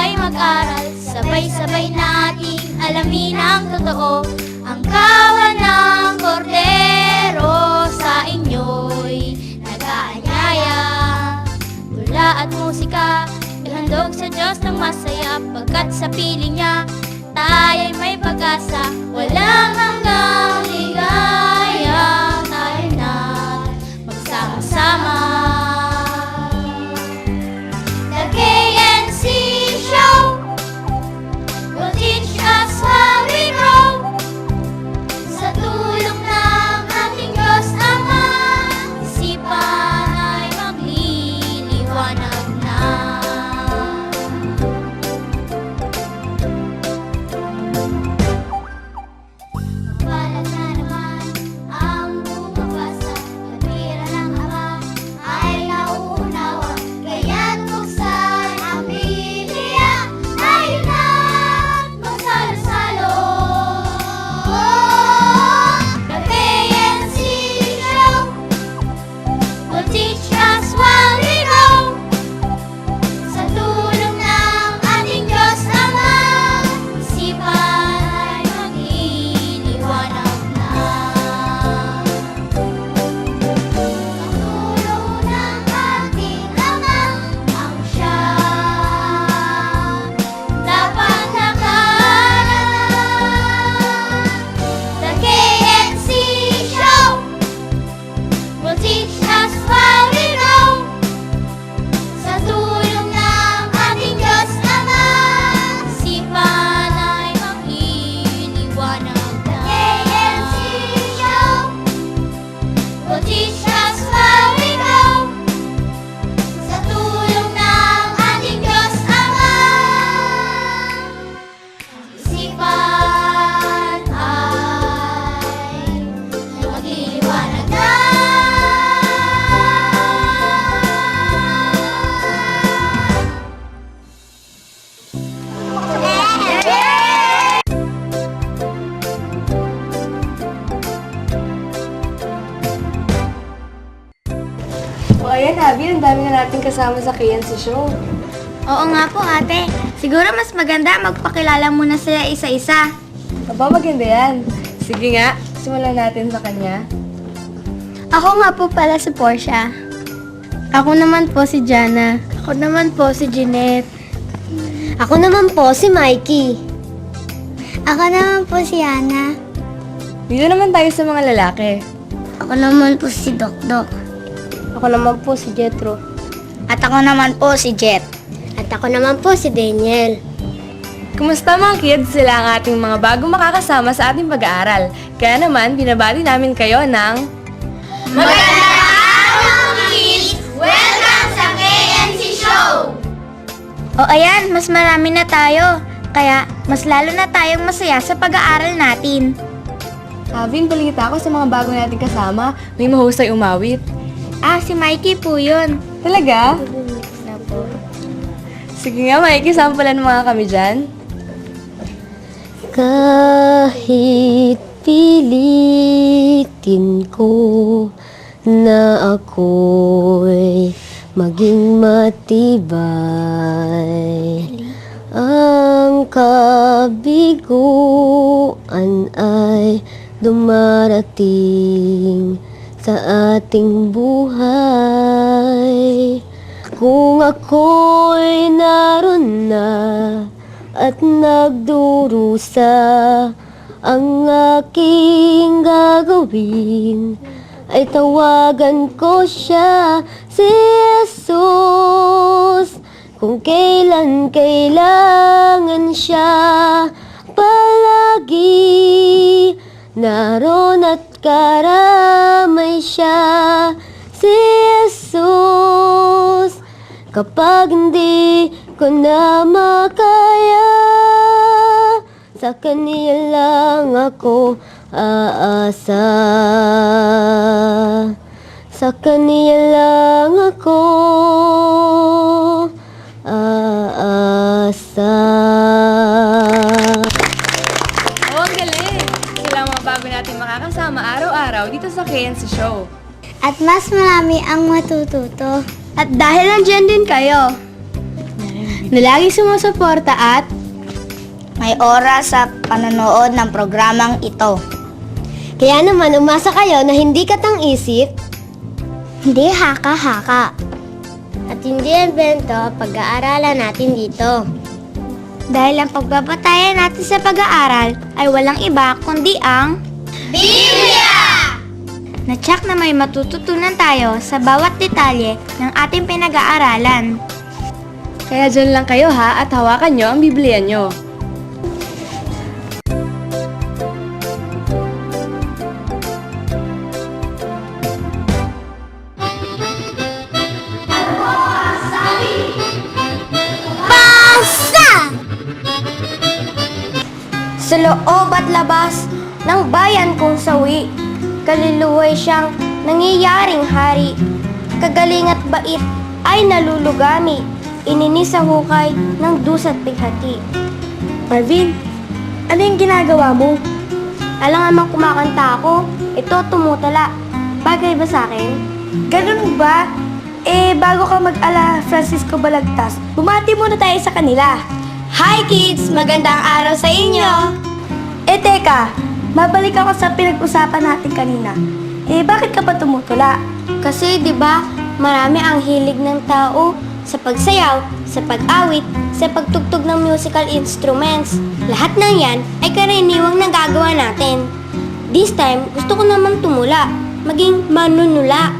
na kayo Tayo ay mag-aral. Sabay-sabay nating alamin ang totoo. Ang kawan ng kordero Sa inyo'y nag-aanyaya. Tula at musika Ihandog sa Diyos ng masaya. Pagkat sa piling niya ayan, Abby, ang dami na natin kasama sa KNC Show. Oo nga po ate. Siguro mas maganda magpakilala muna sila isa-isa. Aba, maganda yan. Sige nga, simulan natin sa kanya. Ako nga po pala si Portia. Ako naman po si Jana. Ako naman po si Jeanette. Ako naman po si Mikey. Ako naman po si Ana. Dito naman tayo sa mga lalaki. Ako naman po si Dokdok. Ako naman po si Jetro. At ako naman po si Jet. At ako naman po si Daniel. Kumusta mga kids? Sila ang ating mga bagong makakasama sa ating pag-aaral. Kaya naman, binabati namin kayo ng... Magandang araw, kids! Welcome sa KNC Show! O ayan, mas marami na tayo. Kaya, mas lalo na tayong masaya sa pag-aaral natin. Abby, balita ko sa mga bago nating kasama, may mahusay umawit. Ah, si Mikey po yun. Talaga? Sige nga, Mikey, sampalan mo nga kami dyan. Kahit pilitin ko na ako'y maging matibay Ang kabiguan ay dumarating sa ating buhay. Kung ako'y naroon na at nagdurusa ang aking gagawin ay tawagan ko siya si Jesus. Kung kailan kailangan siya palagi naroon at karamay siya si Jesus. Kapag hindi ko na makaya sa kanya lang ako aasa. Sa kanya lang ako araw-araw dito sa KNC Show. At mas marami ang matututo. At dahil nandiyan din kayo, na lagi sumusuporta at May oras sa panonood ng programang ito. Kaya naman umasa kayo na hindi katang isip hindi haka-haka. at hindi invento pag-aaralan natin dito. Dahil ang pagbabatayan natin sa pag-aaral ay walang iba kundi ang Biblia! Na-check na may matututunan tayo sa bawat detalye ng ating pinag-aaralan. Kaya dyan lang kayo ha at hawakan nyo ang Biblia nyo. Sa loob at labas ng bayan kong sawi, kaluluway siyang nangyayaring hari. Kagaling at bait ay nalulugami, ininis sa hukay ng dusat pighati. Marvin, ano yung ginagawa mo? Alam namang kumakanta ako, ito tumutala. Bagay ba sa akin? Ganun ba? Eh, bago ka mag-ala Francisco Balagtas, bumati muna tayo sa kanila. Hi kids! Magandang araw sa inyo! Eh teka, mabalik ako sa pinag-usapan natin kanina. Eh bakit ka pa tumutula? Kasi 'di ba, marami ang hilig ng tao sa pagsayaw, sa pag-awit, sa pagtugtog ng musical instruments. Lahat ng 'yan ay karaniwang nagagawa natin. This time, gusto ko naman tumula, maging manunula.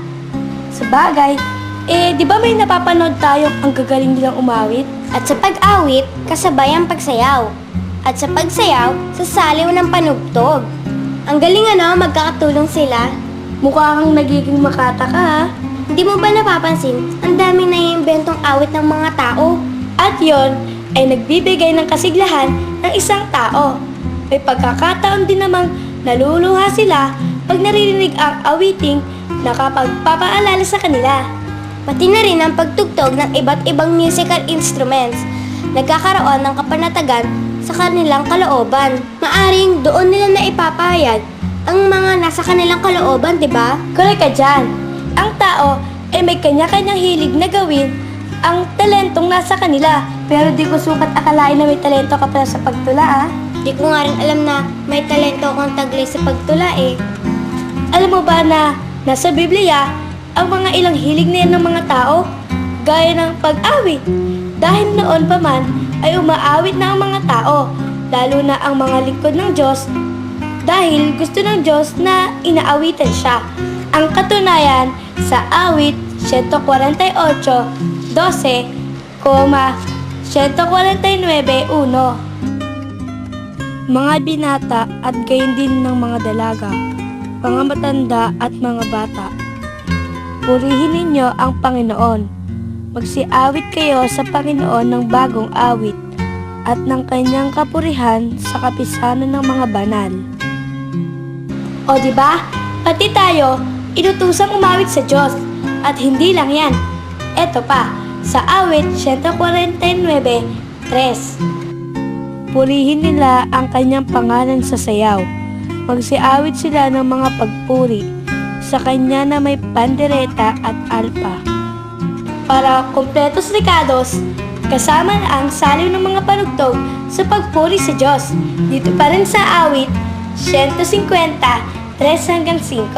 Sa bagay, eh, di ba may napapanood tayo ang gagaling nilang umawit? At sa pag-awit, kasabay ang pagsayaw. At sa pagsayaw, sasaliw ng panugtog. Ang galing ano, magkakatulong sila. Mukha kang nagiging makata ka ha. Hindi mo ba napapansin, ang daming naiimbentong awit ng mga tao? At yon ay nagbibigay ng kasiglahan ng isang tao. May pagkakataon din namang naluluha sila pag naririnig ang awiting nakapagpapaalala sa kanila. Pati na rin ang pagtugtog ng iba't ibang musical instruments. Nagkakaroon ng kapanatagan sa kanilang kalooban. Maaring doon nila na ipapahayag ang mga nasa kanilang kalooban, di ba? Correct ka dyan. Ang tao ay may kanya-kanyang hilig na gawin ang talentong nasa kanila. Pero di ko sukat akalain na may talento ka pala sa pagtula, ah. Di ko nga rin alam na may talento akong taglay sa pagtula, eh. Alam mo ba na nasa Biblia, ang mga ilang hilig na yan ng mga tao, gaya ng pag-awit. Dahil noon pa man ay umaawit na ang mga tao, lalo na ang mga lingkod ng Diyos, dahil gusto ng Diyos na inaawitan siya. Ang katunayan sa awit 148, 12, 149.1 Mga binata at gayon din ng mga dalaga, mga matanda at mga bata. Purihin ninyo ang Panginoon. Magsiawit kayo sa Panginoon ng bagong awit at ng kanyang kapurihan sa kapisanan ng mga banal. O di ba? Pati tayo, inutusang umawit sa Diyos. At hindi lang yan. Eto pa, sa awit 149.3. Purihin nila ang kanyang pangalan sa sayaw. Magsiawit sila ng mga pagpuri sa kanya na may pandereta at alpa. Para kompletos rekados, kasama ang saliw ng mga panugtog sa pagpuri sa Diyos. Dito pa rin sa awit 150, 3 hanggang 5.